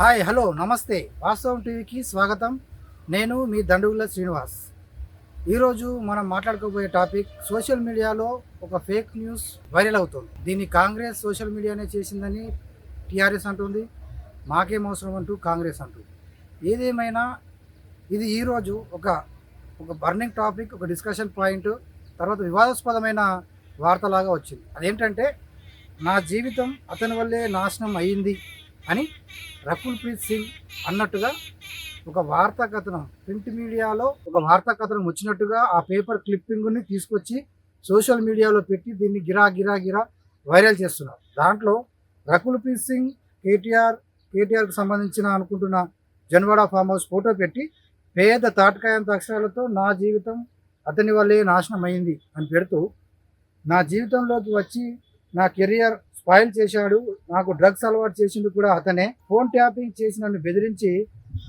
Hi hello నమస్తే. వాస్తవం టీవీకి స్వాగతం. నేను మీ దండుగుల శ్రీనివాస్. ఈరోజు మనం మాట్లాడుకోబోయే టాపిక్ సోషల్ మీడియాలో ఒక ఫేక్ న్యూస్ వైరల్ అవుతుంది. దీన్ని కాంగ్రెస్ సోషల్ మీడియానే చేసిందని టీఆర్ఎస్ అంటుంది. మాకేం అవసరం అంటూ కాంగ్రెస్ అంటుంది. ఏదేమైనా ఇది ఈరోజు ఒక ఒక బర్నింగ్ టాపిక్ ఒక డిస్కషన్ పాయింట్ తర్వాత వివాదాస్పదమైన వార్తలాగా వచ్చింది. అదేంటంటే నా జీవితం అతని వల్లే నాశనం అయ్యింది అని రకుల్ ప్రీత్ సింగ్ అన్నట్టుగా ఒక వార్తా కథనం ప్రింట్ మీడియాలో ఒక వార్తా కథనం వచ్చినట్టుగా ఆ పేపర్ క్లిప్పింగ్ని తీసుకొచ్చి సోషల్ మీడియాలో పెట్టి దీన్ని గిరా గిరా గిరా వైరల్ చేస్తున్నారు. దాంట్లో రకుల్ ప్రీత్ సింగ్ కేటీఆర్ కేటీఆర్కి సంబంధించిన అనుకుంటున్న జన్వాడ ఫామ్ హౌస్ ఫోటో పెట్టి పేద తాటకాయంత అక్షరాలతో నా జీవితం అతని వల్లే నాశనం అయింది అని పెడుతూ నా జీవితంలోకి వచ్చి నా కెరియర్ స్పాయిల్ చేశాడు. నాకు డ్రగ్స్ అలవాటు చేసింది కూడా అతనే. ఫోన్ ట్యాపింగ్ చేసి నన్ను బెదిరించి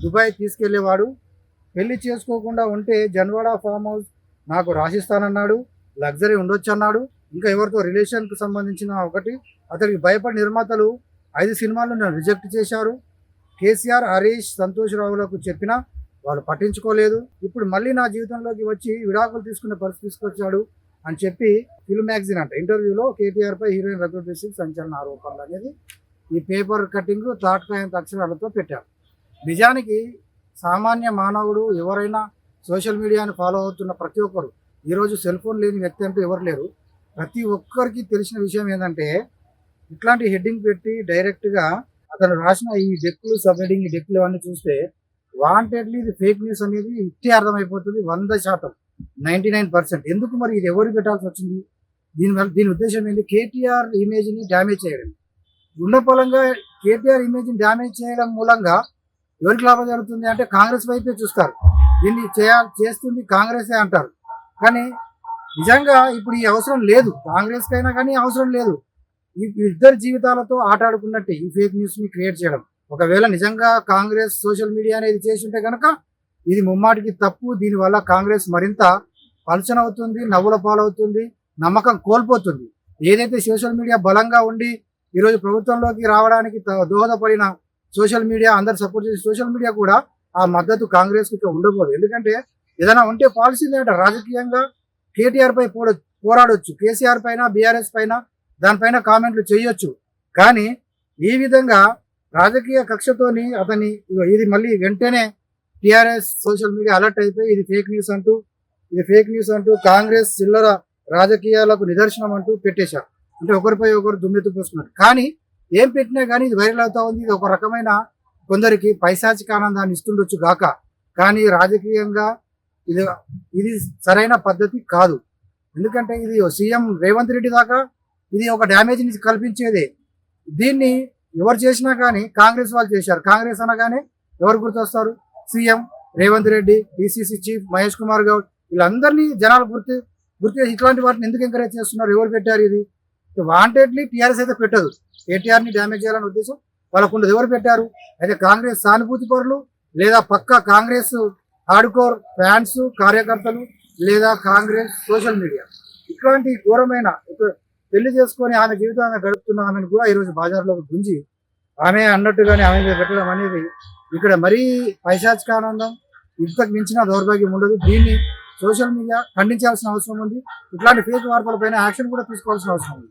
దుబాయ్ తీసుకెళ్ళేవాడు పెళ్ళి చేసుకోకుండా ఉంటే జన్వాడ ఫామ్ హౌస్ నాకు రాసిస్తానన్నాడు. లగ్జరీ ఉండొచ్చు అన్నాడు ఇంకా ఎవరితో రిలేషన్కి సంబంధించిన ఒకటి. అతడికి భయపడి నిర్మాతలు ఐదు సినిమాలు నన్ను రిజెక్ట్ చేశారు. కేసీఆర్ హరీష్ సంతోష్ రావులకు చెప్పినా వాళ్ళు పట్టించుకోలేదు. ఇప్పుడు మళ్ళీ నా జీవితంలోకి వచ్చి విడాకులు తీసుకునే పరిస్థితి తీసుకొచ్చాడు అని చెప్పి ఫిల్మ్ మ్యాగజైన్ అంట. ఇంటర్వ్యూలో కేటీఆర్ పై హీరోయిన్ రఘువీర్ సింగ్ సంచలన ఆరోపణలు అనేది ఈ పేపర్ కటింగ్ తాటకాయంత అక్షరాలతో పెట్టారు. నిజానికి సామాన్య మానవుడు ఎవరైనా సోషల్ మీడియాని ఫాలో అవుతున్న ప్రతి ఒక్కరు ఈరోజు సెల్ ఫోన్ లేని వ్యక్తి అంటూ ఎవరు లేరు. ప్రతి ఒక్కరికి తెలిసిన విషయం ఏంటంటే ఇట్లాంటి హెడ్డింగ్ పెట్టి డైరెక్ట్గా అతను రాసిన ఈ డెక్కులు సబ్ హెడ్డింగ్ డెక్కులు అవన్నీ చూస్తే వాంటెడ్లీ ఇది ఫేక్ న్యూస్ అనేది ఇట్టే అర్థమైపోతుంది వంద శాతం. Ninety nine percent. ఎందుకు మరి ఇది ఎవరు పెట్టాల్సి వచ్చింది? దీనివల్ల దీని ఉద్దేశం ఏంటి కేటీఆర్ ఇమేజ్ని డ్యామేజ్ చేయడం ఉండపలంగా కేటీఆర్ ఇమేజ్ని డ్యామేజ్ చేయడం మూలంగా ఎవరికి లాభం జరుగుతుంది అంటే కాంగ్రెస్ వైపే చూస్తారు. దీన్ని చేయాలి చేస్తుంది కాంగ్రెసే అంటారు. కానీ నిజంగా ఇప్పుడు ఈ అవసరం లేదు. కాంగ్రెస్కి అయినా కానీ అవసరం లేదు. ఈ ఇద్దరు జీవితాలతో ఆట ఆడుకున్నట్టే ఈ ఫేక్ న్యూస్ని క్రియేట్ చేయడం. ఒకవేళ నిజంగా కాంగ్రెస్ సోషల్ మీడియా అనేది చేసి ఉంటే కనుక ఇది ముమ్మాటికి తప్పు దీనివల్ల కాంగ్రెస్ మరింత పలచనవుతుంది నవ్వుల పాలవుతుంది నమ్మకం కోల్పోతుంది. ఏదైతే సోషల్ మీడియా బలంగా ఉండి ఈరోజు ప్రభుత్వంలోకి రావడానికి దోహదపడిన సోషల్ మీడియా అందరు సపోర్ట్ చేసే సోషల్ మీడియా కూడా ఆ మద్దతు కాంగ్రెస్కి ఇక ఉండబోదు. ఎందుకంటే ఏదైనా ఉంటే పాలసీ లేదంటే రాజకీయంగా కేటీఆర్ పై పోడ పోరాడొచ్చు. కేసీఆర్ పైన బీఆర్ఎస్ పైన దానిపైన కామెంట్లు చేయొచ్చు కానీ ఈ విధంగా రాజకీయ కక్షతోని అతని ఇది మళ్ళీ వెంటనే టిఆర్ఎస్ సోషల్ మీడియా అలర్ట్ అయిపోయి ఇది ఫేక్ న్యూస్ అంటూ ఇది ఫేక్ న్యూస్ అంటూ కాంగ్రెస్ చిల్లర రాజకీయాలకు నిదర్శనం అంటూ పెట్టేశారు. అంటే ఒకరిపై ఒకరు దుమ్మెత్తుపోస్తున్నారు కానీ ఏం పెట్టినా కానీ ఇది వైరల్ అవుతా ఉంది. ఇది ఒక రకమైన కొందరికి పైశాచిక ఆనందాన్ని ఇస్తుండొచ్చు గాక. కానీ రాజకీయంగా ఇది ఇది సరైన పద్ధతి కాదు. ఎందుకంటే ఇది సీఎం రేవంత్ రెడ్డి దాకా ఇది ఒక డ్యామేజ్ని కల్పించేదే. దీన్ని ఎవరు చేసినా కానీ కాంగ్రెస్ వాళ్ళు చేశారు. కాంగ్రెస్ అనగానే ఎవరు గుర్తొస్తారు? CM Revanth Reddy DCC chief Mahesh Kumar Goud వీళ్ళందరినీ జనాలు గుర్తు గుర్తు చేసి ఇట్లాంటి వాటిని ఎందుకు ఎంకరేజ్ చేస్తున్నారు? ఎవరు పెట్టారు ఇది? వాంటెడ్లీ టీఆర్ఎస్ అయితే పెట్టదు. కేటీఆర్ని డ్యామేజ్ చేయాలని ఉద్దేశం వాళ్ళకు ఉండదు ఎవరు పెట్టారు? అయితే కాంగ్రెస్ సానుభూతి పరులు లేదా పక్క కాంగ్రెస్ హార్డ్కోర్ ఫ్యాన్స్ కార్యకర్తలు లేదా కాంగ్రెస్ సోషల్ మీడియా ఇట్లాంటి ఘోరమైన పెళ్ళి చేసుకొని ఆమె జీవితాన్ని గడుపుతున్న ఆమెను కూడా ఈరోజు బజార్లో గుంజి ఆమె అన్నట్టుగానే ఆమె పెట్టడం అనేది ఇక్కడ మరీ పైశాచికానందం ఇంతకు మించిన దౌర్భాగ్యం ఉండదు. దీన్ని సోషల్ మీడియా ఖండించాల్సిన అవసరం ఉంది. ఇట్లాంటి ఫేక్ వార్తలపైన యాక్షన్ కూడా తీసుకోవాల్సిన అవసరం ఉంది.